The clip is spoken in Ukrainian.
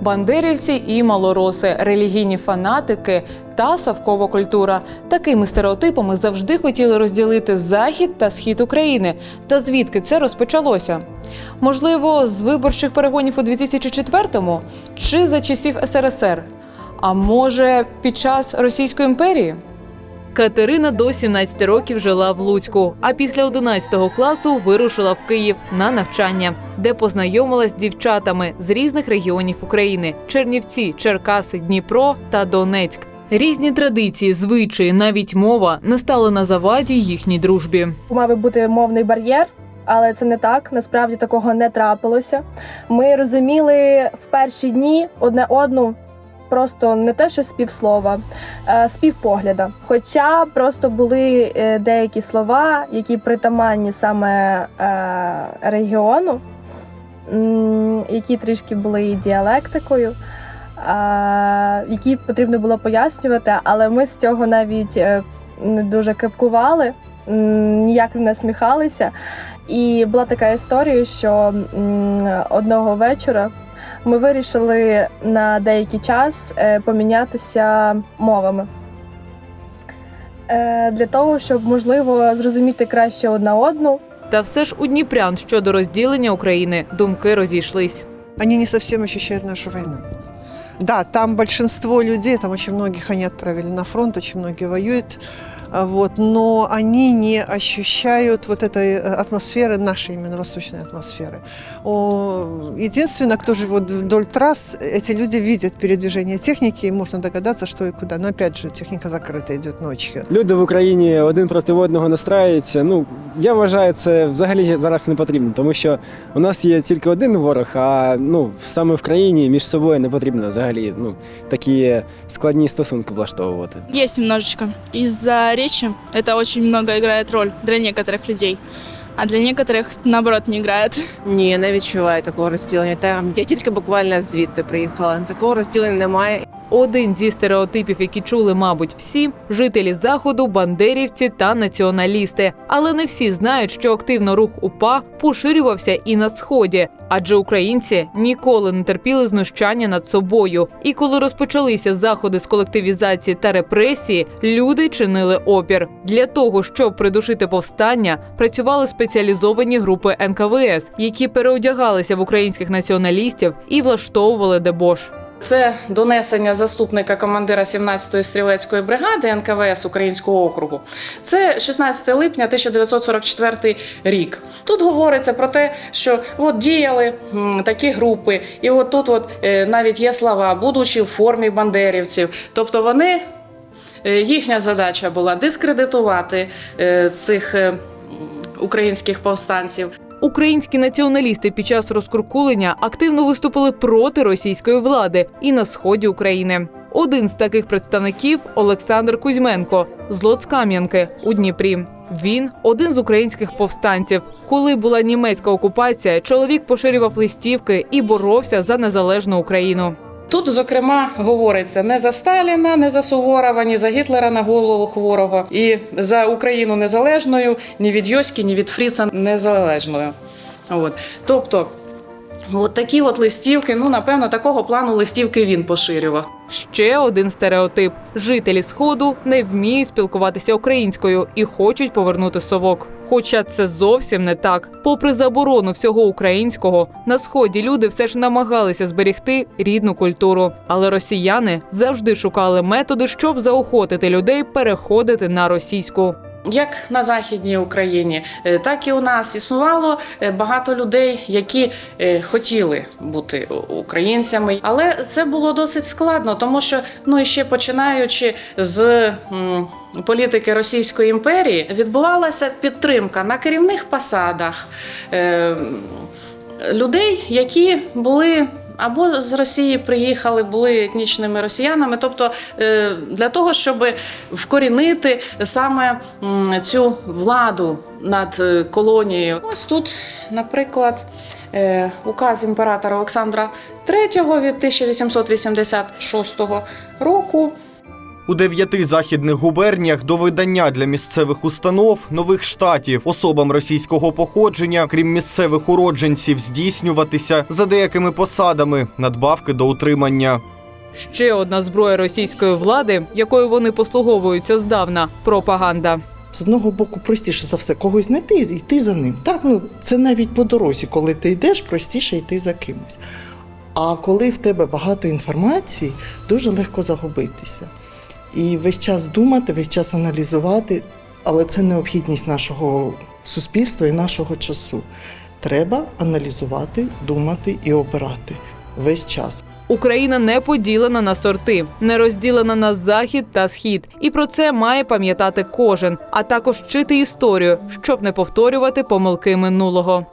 бандерівці і малороси, релігійні фанатики та савкова культура. Такими стереотипами завжди хотіли розділити захід та схід України. Та звідки це розпочалося? Можливо, з виборчих перегонів у 2004-му чи за часів СРСР? А може, під час Російської імперії? Катерина до 17 років жила в Луцьку, а після 11 класу вирушила в Київ на навчання, де познайомилась з дівчатами з різних регіонів України: Чернівці, Черкаси, Дніпро та Донецьк. Різні традиції, звичаї, навіть мова не стали на заваді їхній дружбі. мав би бути мовний бар'єр. Але це не так. Насправді такого не трапилося. Ми розуміли в перші дні одне одну просто не те, що з півслова, е, з півпогляда. Хоча просто були е, деякі слова, які притаманні саме е, регіону, які трішки були і діалектикою, які потрібно було пояснювати, але ми з цього навіть не дуже кепкували, ніяк не насміхалися. І була така історія, що одного вечора ми вирішили на деякий час е, помінятися мовами. Е, Для того, щоб можливо зрозуміти краще одна одну. Та все ж у Дніпрян щодо розділення України думки розійшлись. они не совсем ощущают нашу войну. Да, там большинство людей, там очень многих они отправили на фронт, очень многие воюют, а, вот, но они не ощущают вот этой э, атмосферы, нашей именно восточной атмосферы. О, единственное, кто живет вдоль трасс, эти люди видят передвижение техники, и можно догадаться, что и куда. Но опять же, техника закрыта идет ночью. Люди в Україні один проти одного настраюються. Ну я вважаю, це взагалі зараз не потрібно, тому що у нас є тільки один ворог, а ну саме в країні між собою не потрібно взагалі ну такі складні стосунки влаштовувати. Есть немножечко. Из-за речи это очень много играет роль для некоторых людей. А для некоторых, наоборот, не играет. Ні, я не відчуваю такого розділення. Там я тільки буквально звідти приїхала. Такого розділення немає. Один зі стереотипів, які чули, мабуть, всі жителі заходу, бандерівці та націоналісти. Але не всі знають, що активно рух УПА поширювався і на сході, адже українці ніколи не терпіли знущання над собою. І коли розпочалися заходи з колективізації та репресії, люди чинили опір. Для того щоб придушити повстання, працювали спеціалізовані групи НКВС, які переодягалися в українських націоналістів і влаштовували дебош. Це донесення заступника командира 17-ї стрілецької бригади НКВС Українського округу. Це 16 липня 1944 рік. Тут говориться про те, що от діяли такі групи, і от тут от, е, навіть є слова, будучи в формі бандерівців. Тобто вони. е, Їхня задача була дискредитувати е, цих українських повстанців. Українські націоналісти під час розкуркулення активно виступили проти російської влади і на сході України. Один з таких представників Олександр Кузьменко з Лоцкам'янки у Дніпрі. Він один з українських повстанців. Коли була німецька окупація, чоловік поширював листівки і боровся за незалежну Україну. Тут, зокрема, говориться не за Сталіна, не за Суворова, ні за Гітлера на голову хворого, і за Україну незалежною, ні від Йоськи, ні від Фріца незалежною. От. Тобто, от такі от листівки, ну, напевно, такого плану листівки він поширював. Ще один стереотип: жителі сходу не вміють спілкуватися українською і хочуть повернути совок. Хоча це зовсім не так. Попри заборону всього українського, на сході люди все ж намагалися зберегти рідну культуру. Але росіяни завжди шукали методи, щоб заохотити людей переходити на російську. Як на західній Україні, е, так і у нас існувало е, багато людей, які е, хотіли бути українцями, але це було досить складно, тому що ну і ще починаючи з політики Російської імперії, відбувалася підтримка на керівних посадах людей, які були. Або з Росії приїхали, були етнічними росіянами, тобто е, для того, щоб вкорінити саме цю владу над е, колонією. Ось тут, наприклад, е, указ імператора Олександра III від 1886 року. У дев'яти західних губерніях до видання для місцевих установ нових штатів особам російського походження, крім місцевих уродженців, здійснюватися за деякими посадами надбавки до утримання. Ще одна зброя російської влади, якою вони послуговуються здавна пропаганда. З одного боку, простіше за все когось знайти і йти за ним. Так, ну це навіть по дорозі, коли ти йдеш, простіше йти за кимось. А коли в тебе багато інформації, дуже легко загубитися. І весь час думати, весь час аналізувати, але це необхідність нашого суспільства і нашого часу. Треба аналізувати, думати і обирати весь час. Україна не поділена на сорти, не розділена на захід та схід, і про це має пам'ятати кожен, а також вчити історію, щоб не повторювати помилки минулого.